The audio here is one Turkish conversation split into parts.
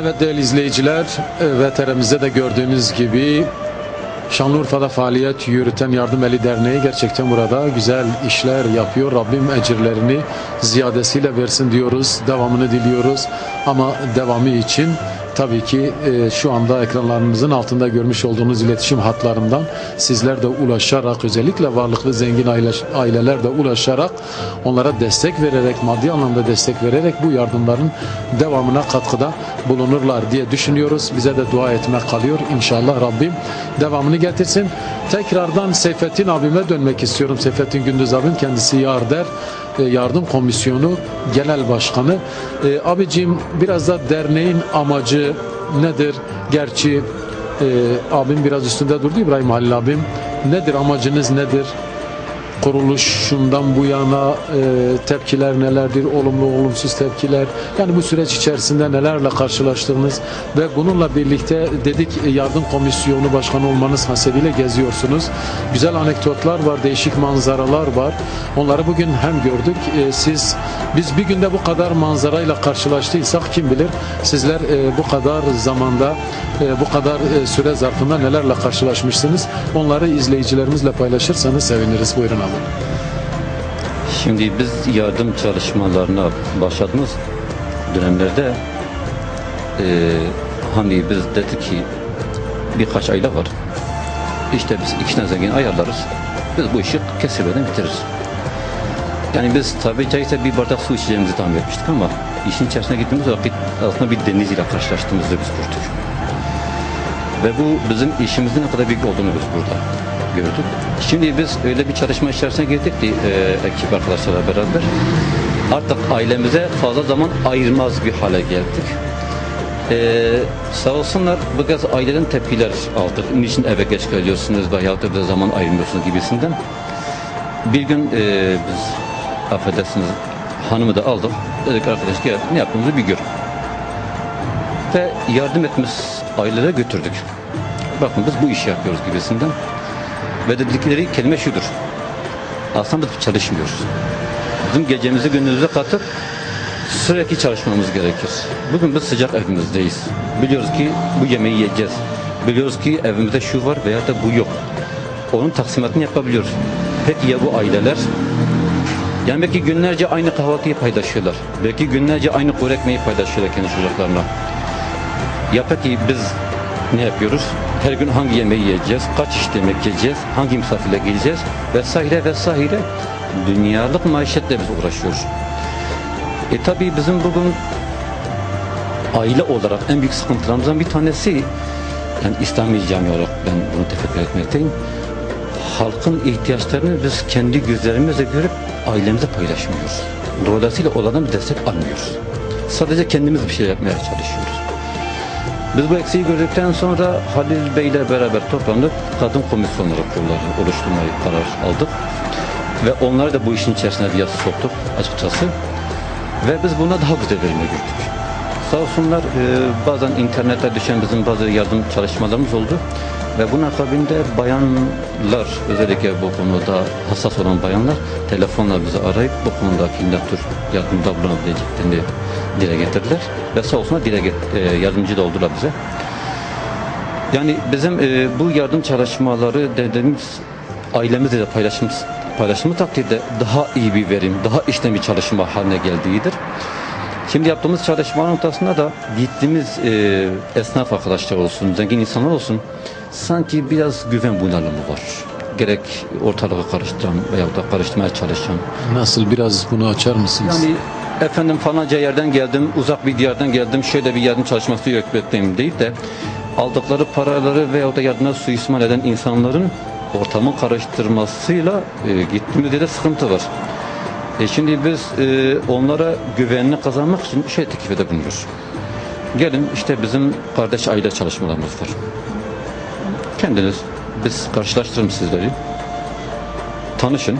Evet değerli izleyiciler, VTR'mizde de gördüğünüz gibi Şanlıurfa'da faaliyet yürüten Yardım Eli Derneği gerçekten burada güzel işler yapıyor. Rabbim ecirlerini ziyadesiyle versin diyoruz. Devamını diliyoruz. Ama devamı için tabii ki e, şu anda ekranlarımızın altında görmüş olduğunuz iletişim hatlarından sizler de ulaşarak özellikle varlıklı zengin aile, aileler de ulaşarak onlara destek vererek maddi anlamda destek vererek bu yardımların devamına katkıda bulunurlar diye düşünüyoruz. Bize de dua etmek kalıyor. İnşallah Rabbim devamını getirsin. Tekrardan Seyfettin abime dönmek istiyorum. Seyfettin Gündüz abim kendisi Yarder e, Yardım Komisyonu Genel Başkanı. Abicim biraz da derneğin amacı nedir? Gerçi abim biraz üstünde durdu İbrahim Halil abim. Nedir amacınız nedir? Kuruluşundan bu yana e, tepkiler nelerdir, olumlu olumsuz tepkiler, yani bu süreç içerisinde nelerle karşılaştınız ve bununla birlikte dedik e, yardım komisyonu başkanı olmanız hasebiyle geziyorsunuz. Güzel anekdotlar var, değişik manzaralar var. Onları bugün hem gördük, e, siz biz bir günde bu kadar manzarayla karşılaştıysak kim bilir sizler e, bu kadar zamanda e, bu kadar e, süre zarfında nelerle karşılaşmışsınız. Onları izleyicilerimizle paylaşırsanız seviniriz. Buyurun abi. Şimdi biz yardım çalışmalarına başladığımız dönemlerde eee hani biz dedik ki birkaç aile var. İşte biz iki tane zengin ayarlarız. Biz bu işi kesirmeden bitiririz. Yani biz tabi caizse bir bardak su içeceğimizi tahmin etmiştik ama işin içerisine gittiğimiz vakit aslında bir deniz ile karşılaştığımızda biz gördük. Ve bu bizim işimizin ne kadar büyük olduğunu biz burada gördük. Şimdi biz öyle bir çalışma içerisine girdik ki e, ekip arkadaşlarla beraber artık ailemize fazla zaman ayırmaz bir hale geldik. E, sağ olsunlar bu kez aileden tepkiler aldık. Niçin eve geç geliyorsunuz veya da bize zaman ayırmıyorsunuz gibisinden. Bir gün e, biz affedersiniz hanımı da aldık. Dedik arkadaş gel ne yaptığımızı bir gör. Ve yardım etmemiz ailelere götürdük. Bakın biz bu işi yapıyoruz gibisinden. Ve dedikleri kelime şudur. Aslında çalışmıyoruz. Bizim gecemizi gündüzüze katıp sürekli çalışmamız gerekir. Bugün biz sıcak evimizdeyiz. Biliyoruz ki bu yemeği yiyeceğiz. Biliyoruz ki evimizde şu var veya da bu yok. Onun taksimatını yapabiliyoruz. Peki ya bu aileler? Yani belki günlerce aynı kahvaltıyı paylaşıyorlar. Belki günlerce aynı kuru ekmeği paylaşıyorlar kendi çocuklarına. Ya peki biz ne yapıyoruz? Her gün hangi yemeği yiyeceğiz? Kaç işte yemek yiyeceğiz? Hangi misafirle geleceğiz? Vesaire vesaire. Dünyalık maişetle biz uğraşıyoruz. E tabi bizim bugün aile olarak en büyük sıkıntılarımızdan bir tanesi yani İslami cami olarak ben bunu tefekkür etmekteyim. Halkın ihtiyaçlarını biz kendi gözlerimizle görüp ailemize paylaşmıyoruz. Dolayısıyla olandan bir destek almıyoruz. Sadece kendimiz bir şey yapmaya çalışıyoruz. Biz bu eksiği gördükten sonra Halil Bey ile beraber toplandık. Kadın komisyonları kurulları oluşturmayı karar aldık. Ve onları da bu işin içerisine biraz soktuk açıkçası. Ve biz buna daha güzel verimle gördük. Sağ olsunlar e, bazen internette düşen bizim bazı yardım çalışmalarımız oldu. Ve bunun akabinde bayanlar özellikle bu konuda hassas olan bayanlar telefonla bizi arayıp bu konudaki ne tür yardımda bulunabileceklerini dile getirdiler. Ve sağ olsunlar dile get- e, yardımcı da oldular bize. Yani bizim e, bu yardım çalışmaları dediğimiz ailemizle de paylaşımız paylaşımı takdirde daha iyi bir verim, daha işlem bir çalışma haline geldiğidir. Şimdi yaptığımız çalışma noktasında da gittiğimiz e, esnaf arkadaşlar olsun, zengin insanlar olsun sanki biraz güven bunalımı var. Gerek ortalığı karıştıran veya da karıştırmaya çalışan. Nasıl biraz bunu açar mısınız? Yani efendim falanca yerden geldim, uzak bir diyardan geldim, şöyle bir yardım çalışması yürütmekteyim değil de aldıkları paraları veya da yardıma suistimal eden insanların ortamı karıştırmasıyla e, gittiğimizde de sıkıntı var. E şimdi biz e, onlara güvenini kazanmak için bir şey teklif edebiliyoruz. Gelin işte bizim kardeş aile çalışmalarımız var. Kendiniz biz karşılaştırırım sizleri. Tanışın.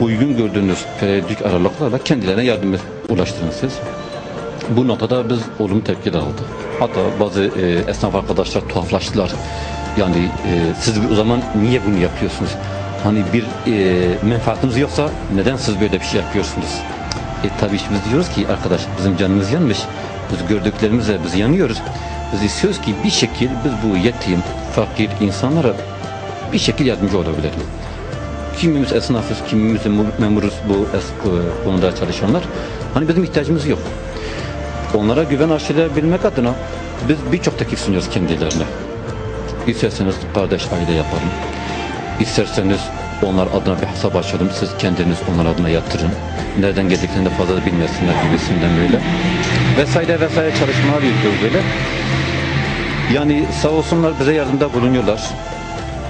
Uygun gördüğünüz periyodik aralıklarla kendilerine yardım ulaştırın siz. Bu noktada biz olumlu tepkiler aldık. Hatta bazı e, esnaf arkadaşlar tuhaflaştılar. Yani e, siz o zaman niye bunu yapıyorsunuz? Hani bir e, menfaatiniz yoksa neden siz böyle bir şey yapıyorsunuz? E tabii biz diyoruz ki arkadaş bizim canımız yanmış. Biz gördüklerimizle biz yanıyoruz. Biz istiyoruz ki bir şekil biz bu yetim, fakir insanlara bir şekil yardımcı olabilelim. Kimimiz esnafız, kimimiz memur- memuruz bu es- e, konuda çalışanlar. Hani bizim ihtiyacımız yok. Onlara güven aşılayabilmek adına biz birçok teklif sunuyoruz kendilerine. İsterseniz kardeş aile yapalım. İsterseniz onlar adına bir hesap açalım. Siz kendiniz onlar adına yatırın. Nereden geldiklerini de fazla da bilmesinler gibisinden böyle. Vesaire vesaire çalışmalar yürütüyoruz böyle. Yani sağ olsunlar bize yardımda bulunuyorlar.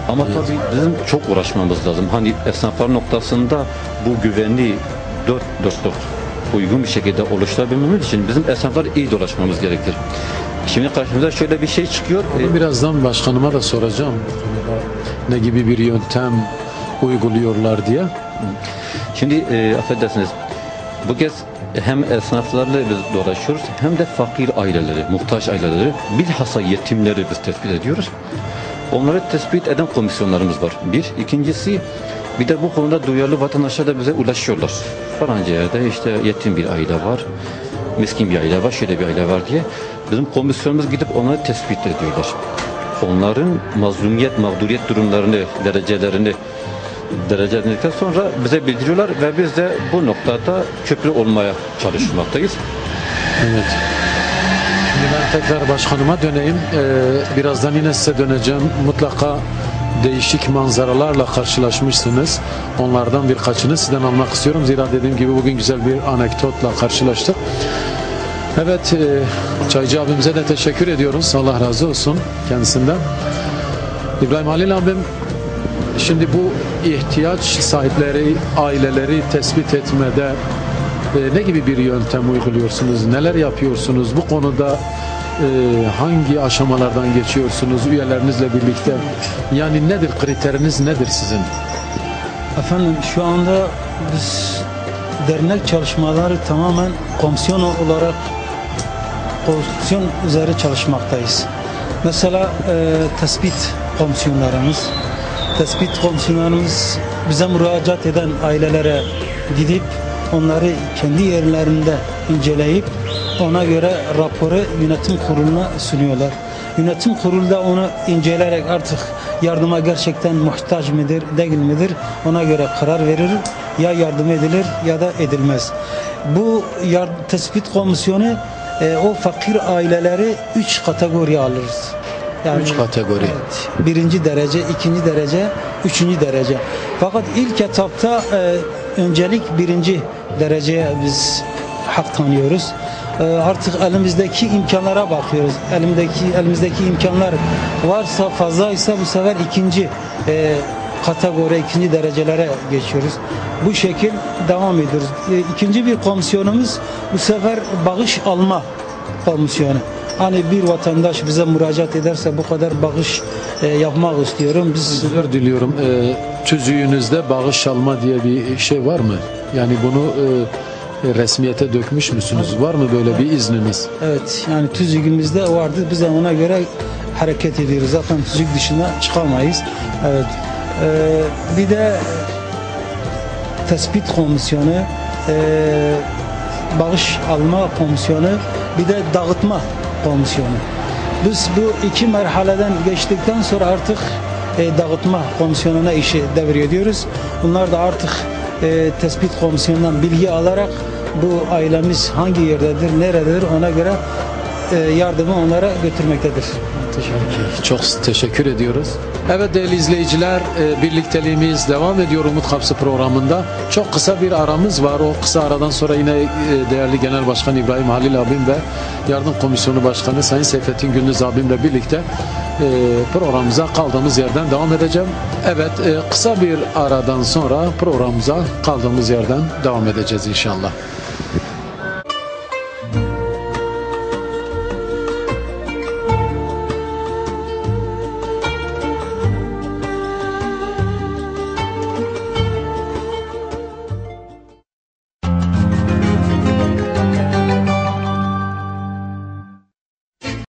Ama tabii bizim çok uğraşmamız lazım. Hani esnaflar noktasında bu güvenliği dört dörtlük uygun bir şekilde oluşturabilmemiz için bizim esnaflar iyi dolaşmamız gerekir. Şimdi karşımıza şöyle bir şey çıkıyor. E, Birazdan başkanıma da soracağım ne gibi bir yöntem uyguluyorlar diye. Şimdi e, affedersiniz bu kez hem esnaflarla biz dolaşıyoruz hem de fakir aileleri, muhtaç aileleri, bilhassa yetimleri biz tespit ediyoruz. Onları tespit eden komisyonlarımız var. Bir. ikincisi bir de bu konuda duyarlı vatandaşlar da bize ulaşıyorlar. Falanca yerde işte yetim bir aile var, miskin bir aile var, şöyle bir aile var diye. Bizim komisyonumuz gidip onları tespit ediyorlar. Onların mazlumiyet, mağduriyet durumlarını, derecelerini dereceledikten sonra bize bildiriyorlar ve biz de bu noktada köprü olmaya çalışmaktayız. Evet. Şimdi ben tekrar başkanıma döneyim. Ee, birazdan yine size döneceğim. Mutlaka değişik manzaralarla karşılaşmışsınız. Onlardan birkaçını sizden almak istiyorum. Zira dediğim gibi bugün güzel bir anekdotla karşılaştık. Evet, e, Çaycı abimize de teşekkür ediyoruz. Allah razı olsun kendisinden. İbrahim Halil abim, şimdi bu ihtiyaç sahipleri, aileleri tespit etmede e, ne gibi bir yöntem uyguluyorsunuz? Neler yapıyorsunuz? Bu konuda e, hangi aşamalardan geçiyorsunuz üyelerinizle birlikte? Yani nedir kriteriniz nedir sizin? Efendim şu anda biz dernek çalışmaları tamamen komisyon olarak komisyon üzeri çalışmaktayız. Mesela e, tespit komisyonlarımız, tespit komisyonlarımız bize müracaat eden ailelere gidip onları kendi yerlerinde inceleyip ona göre raporu yönetim kuruluna sunuyorlar. Yönetim kurulu da onu inceleyerek artık yardıma gerçekten muhtaç mıdır, değil midir ona göre karar verir. Ya yardım edilir ya da edilmez. Bu tespit komisyonu e, o fakir aileleri üç kategoriye alırız. Yani, Üç kategori. Evet, birinci derece, ikinci derece, üçüncü derece. Fakat ilk etapta e, öncelik birinci dereceye biz hak tanıyoruz. E, artık elimizdeki imkanlara bakıyoruz. Elimdeki elimizdeki imkanlar varsa fazlaysa bu sefer ikinci e, kategori, ikinci derecelere geçiyoruz. Bu şekil devam ediyoruz. E, ikinci bir komisyonumuz bu sefer bağış alma komisyonu. Hani bir vatandaş bize müracaat ederse bu kadar bağış e, yapmak istiyorum. Biz Özür diliyorum. E, tüzüğünüzde bağış alma diye bir şey var mı? Yani bunu e, resmiyete dökmüş müsünüz? Var mı böyle bir izniniz? evet yani tüzüğümüzde vardı. Biz de ona göre hareket ediyoruz. Zaten tüzük dışına çıkamayız. Evet. E, bir de tespit komisyonu, e, bağış alma komisyonu, bir de dağıtma komisyonu. Biz bu iki merhaleden geçtikten sonra artık e, dağıtma komisyonuna işi devrediyoruz. Bunlar da artık e, tespit komisyonundan bilgi alarak bu ailemiz hangi yerdedir, nerededir ona göre e, yardımı onlara götürmektedir. Teşekkür. Çok teşekkür ediyoruz. Evet değerli izleyiciler, e, birlikteliğimiz devam ediyor Umut Kapsı programında. Çok kısa bir aramız var. O kısa aradan sonra yine e, değerli Genel Başkan İbrahim Halil abim ve Yardım Komisyonu Başkanı Sayın Seyfettin Gündüz abimle birlikte e, programımıza kaldığımız yerden devam edeceğim. Evet, kısa bir aradan sonra programımıza kaldığımız yerden devam edeceğiz inşallah.